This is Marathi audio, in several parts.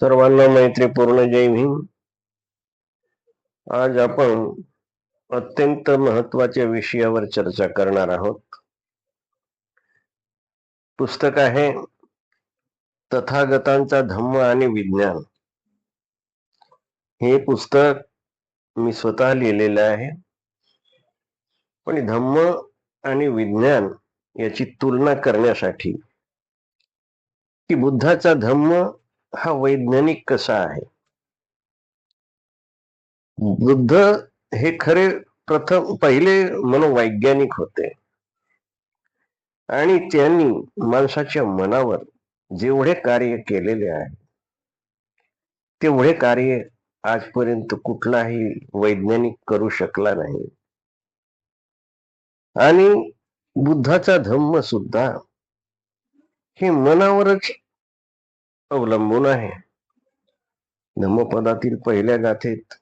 सर्वांना मैत्रीपूर्ण जय भीम. आज आपण अत्यंत महत्त्वाच्या विषयावर चर्चा करणार आहोत. पुस्तक आहे तथागतांचा धम्म आणि विज्ञान. हे पुस्तक मी स्वतः लिहिलेलं आहे. पण धम्म आणि विज्ञान याची तुलना करण्यासाठी की बुद्धाचा धम्म हा वैज्ञानिक कसा आहे? बुद्ध हे खरे प्रथम पहिले मनोवैज्ञानिक होते. आणि त्यांनी माणसाच्या मनावर जेवढे कार्य केलेले आहे तेवढे कार्य आजपर्यंत कुठलाही वैज्ञानिक करू शकला नाही. आणि बुद्धाचा धम्म सुद्धा हे मनावरच अवलंबून आहे. धम्मपदातील पहिल्या गाथेत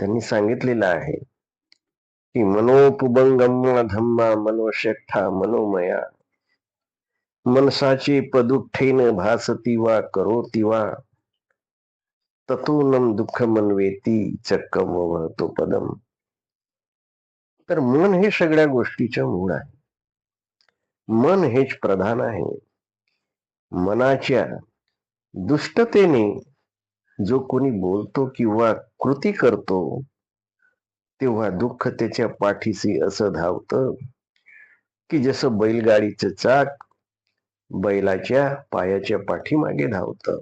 त्यांनी सांगितलेलं आहे की मनोपुबंगम धम्मा मनोशेठा मनोमया. मनसाचे पदुठ्ठेन भासती वा करोती वा ततोनम दुःख मनवेती चक्कम वहतो पदम. तर मन हे सगळ्या गोष्टीचं मूळ आहे. मन हेच प्रधान आहे. मनाच्या दुष्टतेने जो कोणी बोलतो किंवा कृती करतो तेव्हा दुःख त्याच्या पाठीशी असं धावतं की जसं बैलगाडीचं चाक बैलाच्या पायाच्या पाठीमागे धावतं.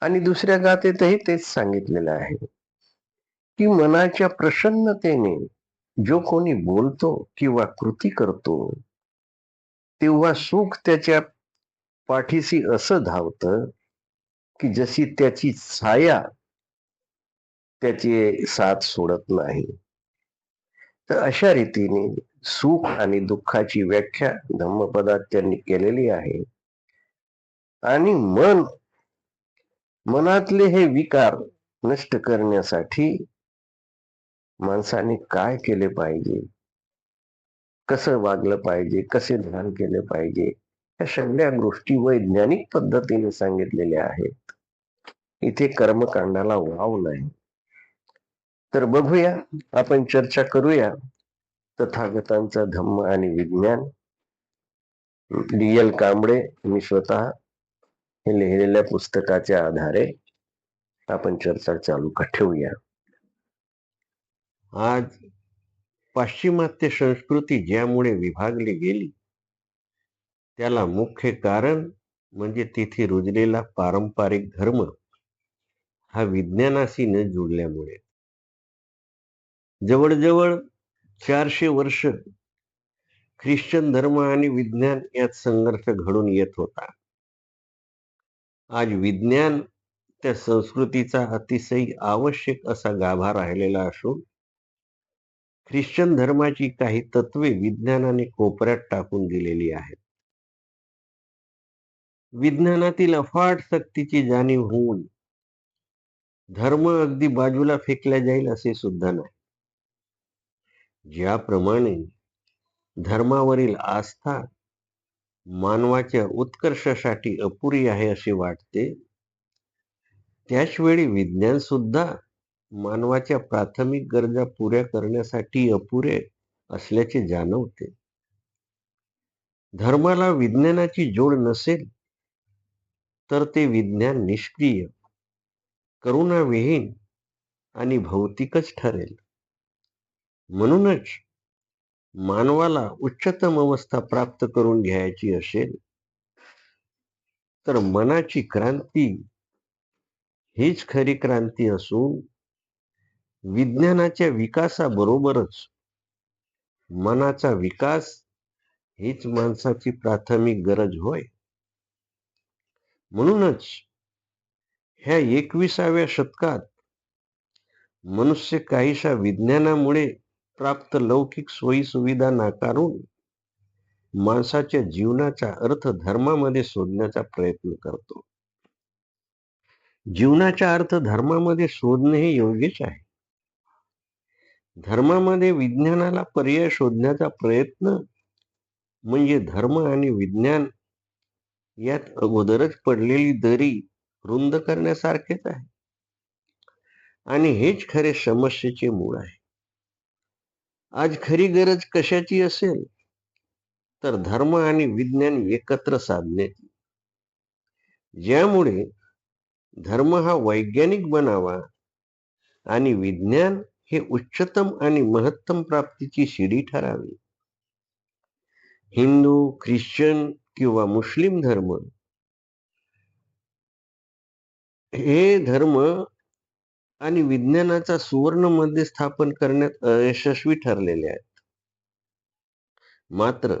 आणि दुसऱ्या गातेतही तेच सांगितलेलं आहे की मनाच्या प्रसन्नतेने जो कोणी बोलतो किंवा कृती करतो तेव्हा सुख त्याच्या पाठीशी असं धावतं की जशी त्याची छाया त्याची साथ सोडत नाही. तर अशा रीतीने सुख आणि दुःखाची व्याख्या धम्मपदात त्यांनी केलेली आहे. आणि मन मनातले हे विकार नष्ट करण्यासाठी माणसाने काय केले पाहिजे? कसं वागलं पाहिजे? कसे ध्यान केले पाहिजे? या सगळ्या गोष्टी वैज्ञानिक पद्धतीने सांगितलेल्या आहेत. इथे कर्मकांडाला वाव नाही. तर बघूया आपण चर्चा करूया. तथागतांचा धम्म आणि विज्ञान. डी एल कांबळे मी स्वतः हे लिहिलेल्या पुस्तकाच्या आधारे आपण चर्चा चालू का ठेवूया. आज पाश्चिमात्य संस्कृती ज्यामुळे विभागली गेली त्याला मुख्य कारण म्हणजे तिथे रुजलेला पारंपरिक धर्म हा विज्ञानाशी न जुळल्यामुळे. जवळजवळ चारशे वर्ष ख्रिश्चन धर्म आणि विज्ञान यात संघर्ष घडून येत होता. आज विज्ञान त्या संस्कृतीचा अतिशय आवश्यक असा गाभा राहिलेला असून ख्रिश्चन धर्माची काही तत्वे विज्ञानाने कोपऱ्यात टाकून दिलेली आहेत. विज्ञानातील अफाट शक्तीची जाणीव होऊन धर्म अगदी बाजूला फेकला जाईल असे सुद्धा नाही. ज्याप्रमाणे धर्मावरील आस्था मानवाच्या उत्कर्षासाठी अपुरी आहे असे वाटते त्याचवेळी विज्ञान सुद्धा मानवाच्या प्राथमिक गरजा पुऱ्या करण्यासाठी अपुरे असल्याचे जाणवते. धर्माला विज्ञानाची जोड नसेल तर ते विज्ञान निष्क्रिय करुणाविहीन आणि भौतिकच ठरेल. म्हणूनच मानवाला उच्चतम अवस्था प्राप्त करून घ्यायची असेल तर मनाची क्रांती हीच खरी क्रांती असून विज्ञानाच्या विकासाबरोबरच मनाचा विकास हीच माणसाची प्राथमिक गरज होय. म्हणूनच ह्या एकविसाव्या शतकात मनुष्य काहीशा विज्ञानामुळे प्राप्त लौकिक सोयी सुविधा नाकारून माणसाच्या जीवनाचा अर्थ धर्मामध्ये शोधण्याचा प्रयत्न करतो. जीवनाचा अर्थ धर्मामध्ये शोधणे हे योग्यच आहे. धर्मामध्ये विज्ञानाला पर्याय शोधण्याचा प्रयत्न म्हणजे धर्म आणि विज्ञान यात अगोदरच पडलेली दरी रुंद करण्यासारखेच आहे. आणि हेच खरे समस्येचे मूळ आहे. आज खरी गरज कशाची असेल? तर धर्म आणि विज्ञान एकत्र साधण्याची. ज्यामुळे धर्म हा वैज्ञानिक बनावा आणि विज्ञान हे उच्चतम आणि महत्तम प्राप्तीची शिडी ठरावी. हिंदू ख्रिश्चन किंवा मुस्लिम धर्म हे धर्म आणि विज्ञानाचा सुवर्णमध्ये स्थापन करण्यात अयशस्वी ठरलेले आहेत. मात्र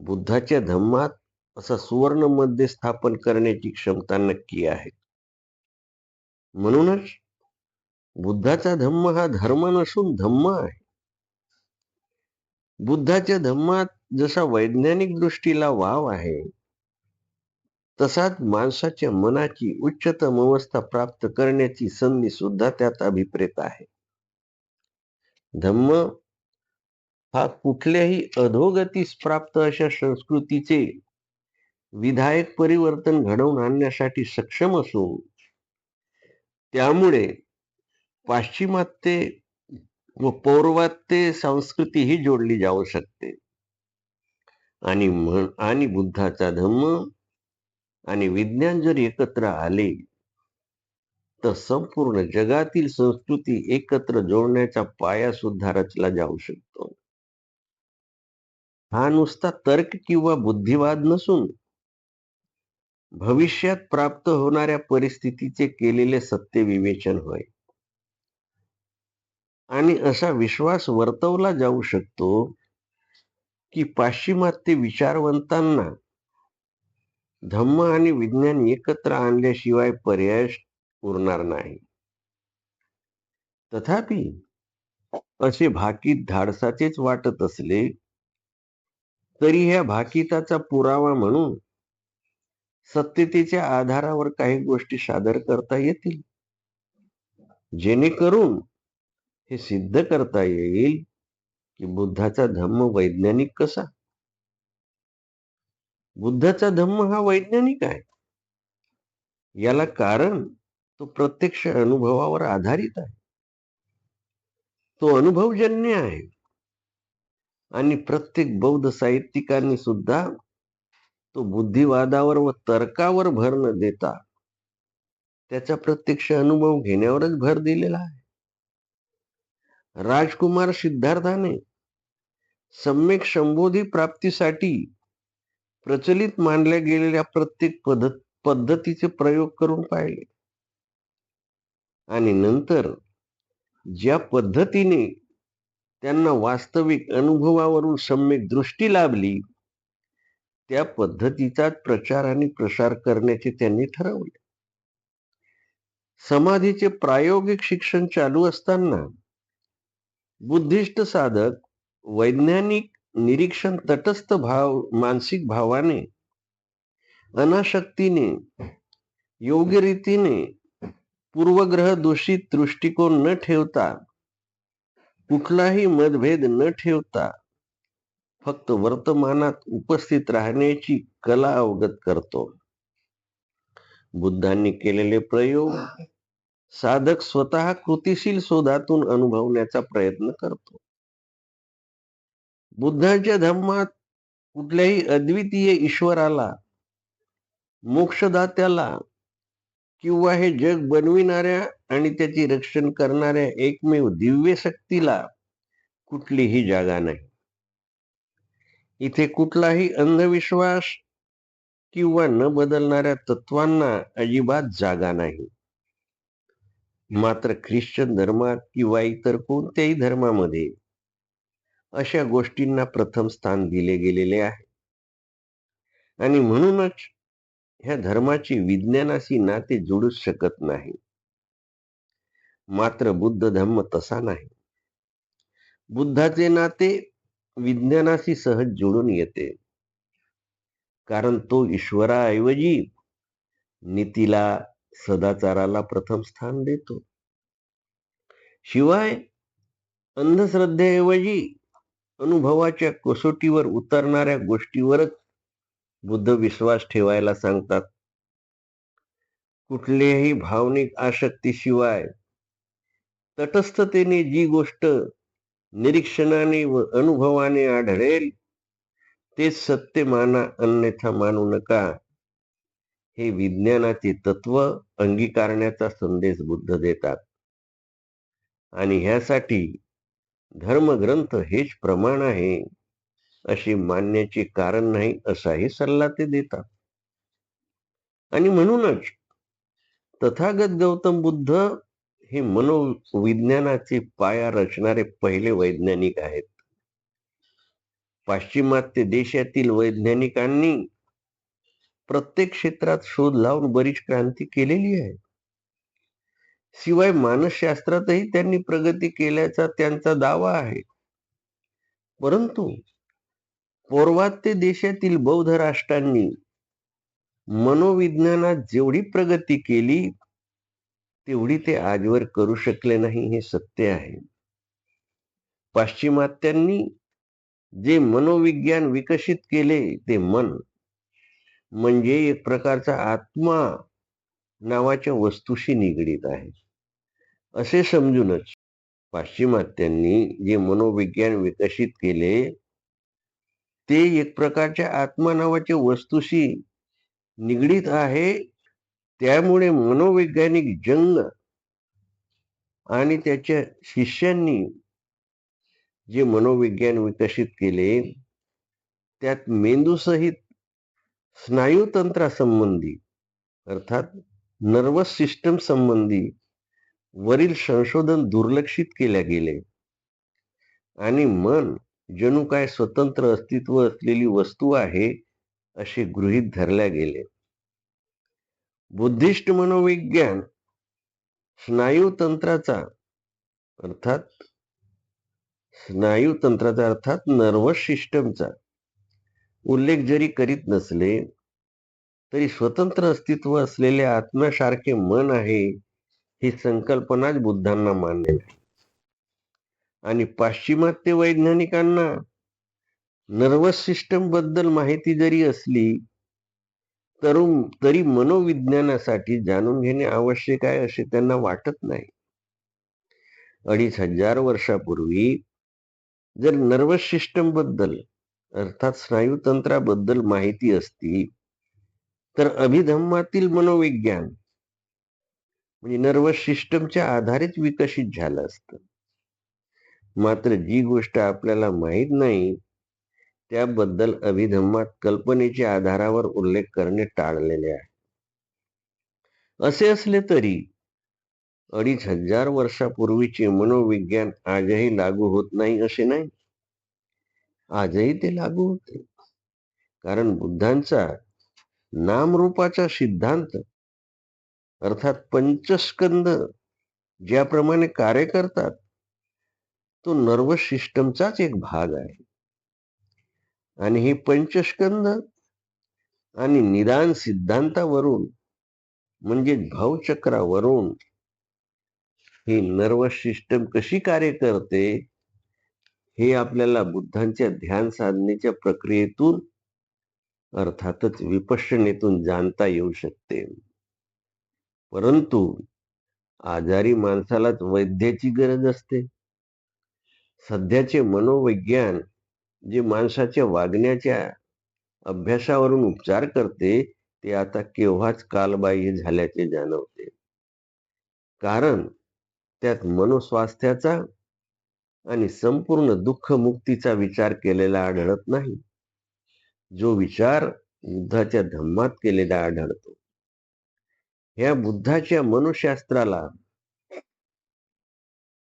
बुद्धाच्या धम्मात असा सुवर्णमध्ये स्थापन करण्याची क्षमता नक्की आहे. म्हणूनच बुद्धाचा धम्म हा धर्म नसून धम्म आहे. बुद्धाच्या धम्मात जसा वैज्ञानिक दृष्टीला वाव आहे तसाच माणसाच्या मनाची उच्चतम अवस्था प्राप्त करण्याची संधी सुद्धा त्यात अभिप्रेत आहे. धम्म हा कुठल्याही अधोगतीस प्राप्त अशा संस्कृतीचे विधायक परिवर्तन घडवून आणण्यासाठी सक्षम असून त्यामुळे पाश्चिमात्य व पौर्वात्य संस्कृती ही जोडली जाऊ शकते. आणि म्हण आणि बुद्धाचा धम्म आणि विज्ञान जर एकत्र आले तर संपूर्ण जगातील संस्कृती एकत्र जोडण्याचा पाया सुद्धा रचला जाऊ शकतो. हा नुसता तर्क किंवा बुद्धिवाद नसून भविष्यात प्राप्त होणाऱ्या परिस्थितीचे केलेले सत्य विवेचन होय. आणि असा विश्वास वर्तवला जाऊ शकतो की पाश्चिमात्य विचारवंतांना धम्म आणि विज्ञान एकत्र आणल्याशिवाय पर्याय उरणार नाही. तथापि असे भाकीत धाडसाचेच वाटत असले तरी ह्या भाकिताचा पुरावा म्हणून सत्यतेच्या आधारावर काही गोष्टी सादर करता येतील. जेणेकरून हे सिद्ध करता येईल की बुद्धाचा धम्म वैज्ञानिक कसा? बुद्धाचा धम्म हा वैज्ञानिक आहे. याला कारण तो प्रत्यक्ष अनुभवावर आधारित आहे. तो अनुभवजन्य आहे. आणि प्रत्येक बौद्ध साहित्यिकांनी सुद्धा तो बुद्धिवादावर व तर्कावर भर न देता त्याचा प्रत्यक्ष अनुभव घेण्यावरच भर दिलेला आहे. राजकुमार सिद्धार्थाने सम्यक संबोधी प्राप्तीसाठी प्रचलित मानल्या गेलेल्या प्रत्येक पद्धत पद्धतीचे प्रयोग करून पाहिले. आणि नंतर ज्या पद्धतीने त्यांना वास्तविक अनुभवावरून सम्यक दृष्टी लाभली त्या पद्धतीचा प्रचार आणि प्रसार करण्याचे त्यांनी ठरवले. समाधीचे प्रायोगिक शिक्षण चालू असताना बुद्धिस्ट साधक वैज्ञानिक निरीक्षण तटस्थ भाव मानसिक भावाने अनाशक्तीने योग्य रीतीने पूर्वग्रह दूषित दृष्टिकोन न ठेवता कुठलाही मतभेद न ठेवता फक्त वर्तमानात उपस्थित राहण्याची कला अवगत करतो. बुद्धांनी केलेले प्रयोग साधक स्वतः कृतिशील शोधातून अनुभवण्याचा प्रयत्न करतो. बुद्धांच्या धम्मात कुठल्याही अद्वितीय ईश्वराला मोक्षदात्याला किंवा हे जग बनविणाऱ्या आणि त्याची रक्षण करणाऱ्या एकमेव दिव्य शक्तीला कुठलीही जागा नाही. इथे कुठलाही अंधविश्वास किंवा न बदलणाऱ्या तत्वांना अजिबात जागा नाही. मात्र ख्रिश्चन धर्मात किंवा इतर कोणत्याही धर्मामध्ये अशा गोष्टींना प्रथम स्थान दिले गेलेले आहे. आणि म्हणूनच ह्या धर्माचे विज्ञानाशी नाते जोडूच शकत नाही. मात्र बुद्ध धर्म तसा नाही. बुद्धाचे नाते विज्ञानाशी सहज जोडून येते. कारण तो ईश्वराऐवजी नीतीला सदाचाराला प्रथम स्थान देतो. शिवाय अंधश्रद्धेऐवजी अनुभवाच्या कसोटीवर उतरणाऱ्या गोष्टीवरच बुद्ध विश्वास ठेवायला सांगतात. कुठल्याही भावनिक आसक्तीशिवाय तटस्थतेने जी गोष्ट निरीक्षणाने व अनुभवाने आढळेल ते सत्य माना अन्यथा मानू नका. हे विज्ञानाचे तत्व अंगीकारण्याचा संदेश बुद्ध देतात. आणि ह्यासाठी धर्मग्रंथ हेच प्रमाण आहे असे मानण्याचे कारण नाही असाही सल्ला ते देतात. आणि म्हणूनच तथागत गौतम बुद्ध हे मनोविज्ञानाचे पाया रचणारे पहिले वैज्ञानिक आहेत. पाश्चिमात्य देशातील वैज्ञानिकांनी प्रत्येक क्षेत्रात शोध लावून बरीच क्रांती केलेली आहे. शिवाय मानसशास्त्रातही त्यांनी प्रगती केल्याचा त्यांचा दावा आहे. परंतु पौर्वात्य देशातील बौद्ध राष्ट्रांनी मनोविज्ञानात जेवढी प्रगती केली तेवढी ते आजवर करू शकले नाही हे सत्य आहे. पाश्चिमात्यांनी जे मनोविज्ञान विकसित केले ते मन म्हणजे एक प्रकारचा आत्मा नावाच्या वस्तूशी निगडीत आहे. असे समजूनच पाश्चिमात्यांनी जे मनोविज्ञान विकसित केले ते एक प्रकारच्या आत्मा नावाच्या वस्तूशी निगडीत आहे. त्यामुळे मनोवैज्ञानिक जंग आणि त्याच्या शिष्यांनी जे मनोविज्ञान विकसित केले त्यात मेंदूसहित स्नायुतंत्रासंबंधी अर्थात नर्वस सिस्टम संबंधी वरील संशोधन दुर्लक्षित केल्या गेले. आणि मन जणू काय स्वतंत्र अस्तित्व असलेली वस्तू आहे असे गृहीत धरल्या गेले. बुद्धिस्ट मनोविज्ञान स्नायुतंत्राचा अर्थात स्नायुतंत्राचा अर्थात नर्वस सिस्टमचा उल्लेख जरी करीत नसले तरी स्वतंत्र अस्तित्व असलेले आत्म्यासारखे मन आहे ही संकल्पनाच बुद्धांना मान्य नाही आणि पाश्चिमात्य वैज्ञानिकांना नर्वस सिस्टमबद्दल माहिती जरी असली तरुण तरी मनोविज्ञानासाठी जाणून घेणे आवश्यक आहे असे त्यांना वाटत नाही. अडीच हजार वर्षापूर्वी जर नर्वस सिस्टमबद्दल अर्थात स्नायुतंत्राबद्दल माहिती असती तर अभिधम्मातील मनोविज्ञान म्हणजे नर्वस सिस्टमच्या आधारित विकसित झालं असतं. मात्र जी गोष्ट आपल्याला माहीत नाही त्याबद्दल अभिधम्मात कल्पनेच्या आधारावर उल्लेख करणे टाळलेले आहे. असे असले तरी अडीच हजार वर्षापूर्वीचे मनोविज्ञान आजही लागू होत नाही असे नाही? आजही ते लागू होते. कारण बुद्धांचा नामरूपाचा सिद्धांत अर्थात पंचस्कंद ज्याप्रमाणे कार्य करतात तो नर्वस सिस्टमचाच एक भाग आहे. आणि हे पंचस्कंद आणि निदान सिद्धांतावरून म्हणजे भावचक्रावरून ही नर्वस सिस्टम कशी कार्य करते हे आपल्याला बुद्धांच्या ध्यान साधनेच्या प्रक्रियेतून अर्थातच विपश्यनेतून जाणता येऊ शकते. परंतु आजारी माणसालाच वैद्याची गरज असते. सध्याचे मनोविज्ञान जे माणसाच्या वागण्याच्या अभ्यासावरून उपचार करते ते आता केव्हाच कालबाह्य झाल्याचे जाणवते. कारण त्यात मनोस्वास्थ्याचा आणि संपूर्ण दुःख मुक्तीचा विचार केलेला आढळत नाही. जो विचार बुद्धाच्या धम्मात केलेला आढळतो. ह्या बुद्धाच्या मनुशास्त्राला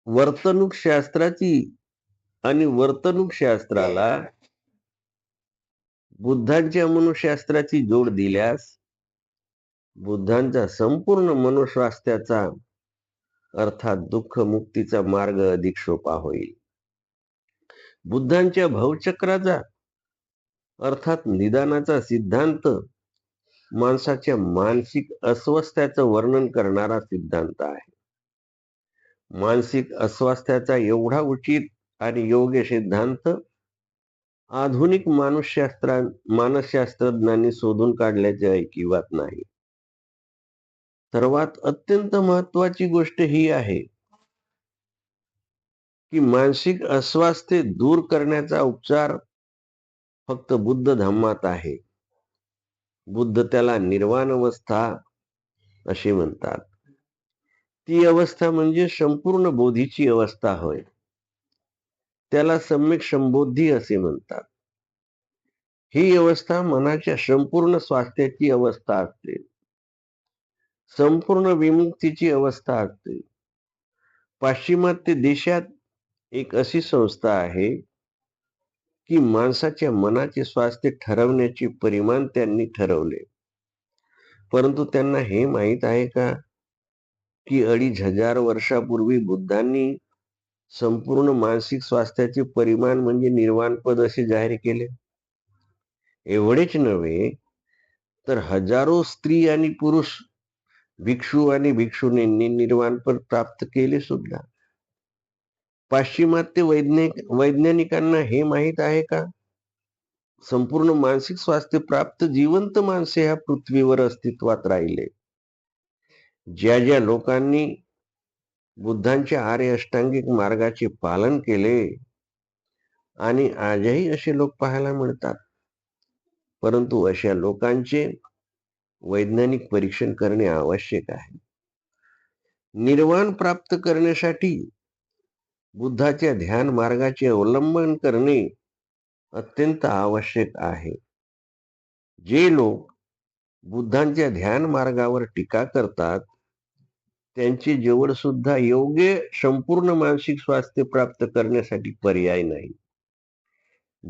वर्तणूक शास्त्राची आणि वर्तणूक शास्त्राला बुद्धांच्या मनुशास्त्राची जोड दिल्यास बुद्धांचा संपूर्ण मनुस्वास्थ्याचा अर्थात दुःख मुक्तीचा मार्ग अधिक सोपा होईल. बुद्धांच्या भावचक्राचा अर्थात निदानाचा सिद्धांत माणसाच्या मानसिक अस्वस्थ्याचं वर्णन करणारा सिद्धांत आहे. मानसिक अस्वास्थ्याचा एवढा उचित आणि योग्य सिद्धांत आधुनिक मानसशास्त्रा मानसशास्त्रज्ञांनी शोधून काढल्याचे ऐकिवात नाही. सर्वात अत्यंत महत्वाची गोष्ट ही आहे की मानसिक अस्वास्थ्य दूर करण्याचा उपचार फक्त बुद्ध धम्मात आहे. बुद्ध त्याला निर्वाण अवस्था असे म्हणतात. ती अवस्था म्हणजे संपूर्ण बोधीची अवस्था होय. त्याला सम्यक संबोधी असे म्हणतात. ही अवस्था मनाच्या संपूर्ण स्वास्थ्याची अवस्था असते. संपूर्ण विमुक्तीची अवस्था असते. पाश्चिमात्य देशात एक अशी संस्था आहे की माणसाच्या मनाचे स्वास्थ्य ठरवण्याचे परिमाण त्यांनी ठरवले. परंतु त्यांना हे माहीत आहे का की अडीच हजार वर्षापूर्वी बुद्धांनी संपूर्ण मानसिक स्वास्थ्याचे परिमाण म्हणजे निर्वाणपद असे जाहीर केले? एवढेच नव्हे तर हजारो स्त्री आणि पुरुष भिक्षू आणि भिक्षुणींनी निर्वाण प्राप्त केले सुद्धा. पाश्चिमात्य वैज्ञानिक वैज्ञानिकांना हे माहीत आहे का? संपूर्ण मानसिक स्वास्थ्य प्राप्त जिवंत माणसे ह्या पृथ्वीवर अस्तित्वात राहिले. ज्या ज्या लोकांनी बुद्धांच्या आर्य अष्टांगिक मार्गाचे पालन केले आणि आजही असे लोक पाहायला मिळतात. परंतु अशा लोकांचे वैज्ञानिक परीक्षण करणे आवश्यक आहे. निर्वाण प्राप्त करण्यासाठी बुद्धाच्या ध्यान मार्गाचे अवलंबन करणे अत्यंत आवश्यक आहे. जे लोक बुद्धांच्या ध्यान मार्गावर टीका करतात त्यांची जवळ सुद्धा योग्य संपूर्ण मानसिक स्वास्थ्य प्राप्त करण्यासाठी पर्याय नाही.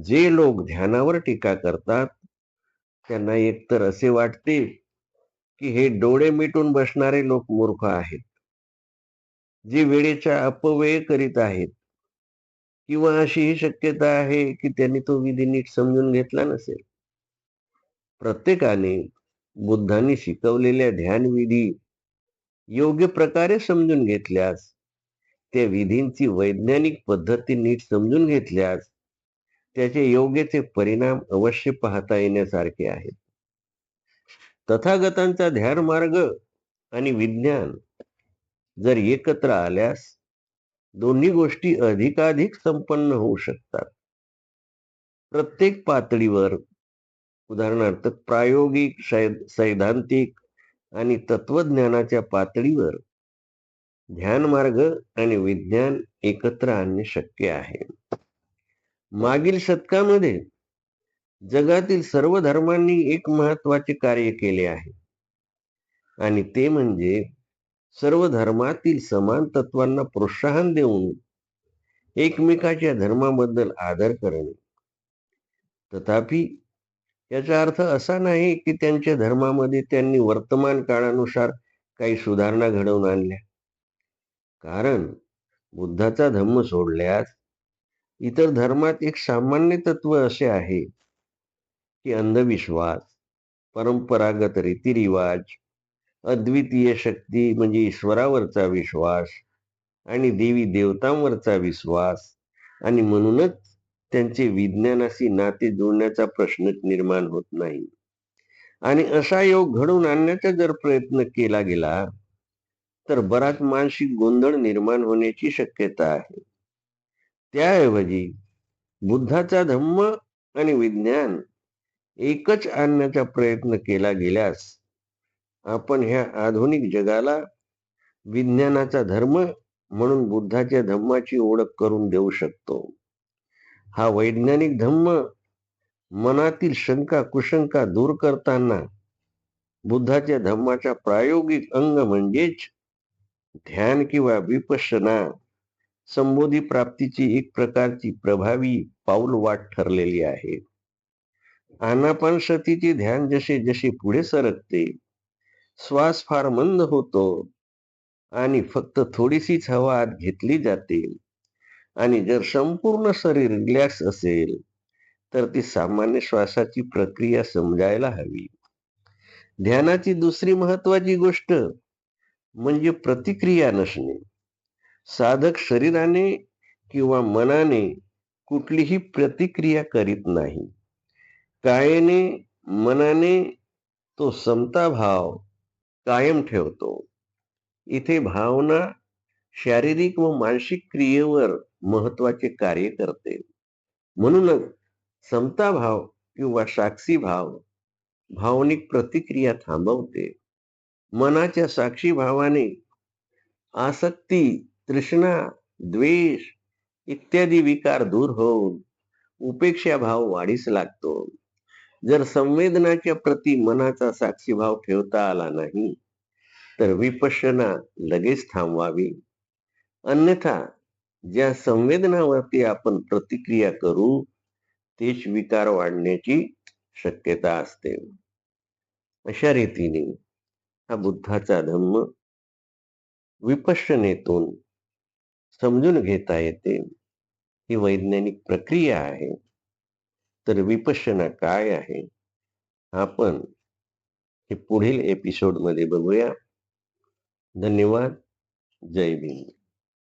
जे लोक ध्यानावर टीका करतात त्यांना एकतर असे वाटते की हे डोळे मिटून बसणारे लोक मूर्ख आहेत. जे वेळेचा अपव्यय करीत आहेत. किंवा अशी ही शक्यता आहे की त्यांनी तो विधी नीट समजून घेतला नसेल. प्रत्येकाने बुद्धांनी शिकवलेल्या ध्यानविधी योग्य प्रकारे समजून घेतल्यास त्या विधींची वैज्ञानिक पद्धती नीट समजून घेतल्यास त्याचे योग्यचे परिणाम अवश्य पाहता येण्यासारखे आहेत. तथागतांचा ध्यान मार्ग आणि विज्ञान जर एकत्र आल्यास दोन्ही गोष्टी अधिकाधिक संपन्न होऊ शकतात. प्रत्येक पातळीवर उदाहरणार्थ प्रायोगिक सैद्धांतिक आणि तत्वज्ञानाच्या पातळीवर ध्यान मार्ग आणि विज्ञान एकत्र आणणे शक्य आहे. मागील शतकामध्ये जगातील सर्व धर्मांनी एक महत्त्वाचे कार्य केले आहे. आणि ते म्हणजे सर्व धर्मातील समान तत्वांना प्रोत्साहन देऊन एकमेकाच्या धर्माबद्दल आदर करणे. तथापि याचा अर्थ असा नाही की त्यांच्या धर्मामध्ये त्यांनी वर्तमान काळानुसार काही सुधारणा घडवून आणल्या. कारण बुद्धाचा धम्म सोडल्यास इतर धर्मात एक सामान्य तत्व असे आहे की अंधविश्वास परंपरागत रीतिरिवाज अद्वितीय शक्ती म्हणजे ईश्वरावरचा विश्वास आणि देवी देवतांवरचा विश्वास आणि म्हणूनच त्यांचे विज्ञानाशी नाते जोडण्याचा प्रश्नच निर्माण होत नाही. आणि असा योग घडवून आणण्याचा जर प्रयत्न केला गेला तर बराच मानसिक गोंधळ निर्माण होण्याची शक्यता आहे. त्याऐवजी बुद्धाचा धम्म आणि विज्ञान एकच आणण्याचा प्रयत्न केला गेल्यास आपण ह्या आधुनिक जगाला विज्ञानाचा धर्म म्हणून बुद्धाच्या धम्माची ओळख करून देऊ शकतो. हा वैज्ञानिक धम्म मनातील शंका कुशंका दूर करताना बुद्धाच्या धम्माचा प्रायोगिक अंग म्हणजेच ध्यान किंवा विपशना संबोधी प्राप्तीची एक प्रकारची प्रभावी पाऊल वाट ठरलेली आहे. आनापानशतीचे ध्यान जसे जसे पुढे सरकते श्वास फार मंद होतो आणि फक्त थोडीशीच हवा आत घेतली जाते. आणि जर संपूर्ण शरीर रिलॅक्स असेल तर ती सामान्य श्वासाची प्रक्रिया समजायला हवी. ध्यानाची दुसरी महत्वाची गोष्ट म्हणजे प्रतिक्रिया नसणे. साधक शरीराने किंवा मनाने कुठलीही प्रतिक्रिया करीत नाही. कायेने मनाने तो समता भाव कायम ठेवतो. इथे भावना शारीरिक व मानसिक क्रियेवर महत्त्वाचे कार्य करते. म्हणूनच समता भाव किंवा साक्षी भाव भावनिक प्रतिक्रिया थांबवते. मनाच्या साक्षी भावाने आसक्ती तृष्णा द्वेष इत्यादी विकार दूर होऊन उपेक्षा भाव वाढीस लागतो. जर संवेदनाच्या प्रती मनाचा साक्षीभाव ठेवता आला नाही तर विपश्यना लगेच थांबवावी. अन्यथा ज्या संवेदनावरती आपण प्रतिक्रिया करू तेच विकार वाढण्याची शक्यता असते. अशा रीतीने हा बुद्धाचा धम्म विपश्यनेतून समजून घेता येते. ही वैज्ञानिक प्रक्रिया आहे. तर विपश्यना काय आहे? आपण हे पुढील एपिसोडमध्ये बघूया. धन्यवाद. जय भीम.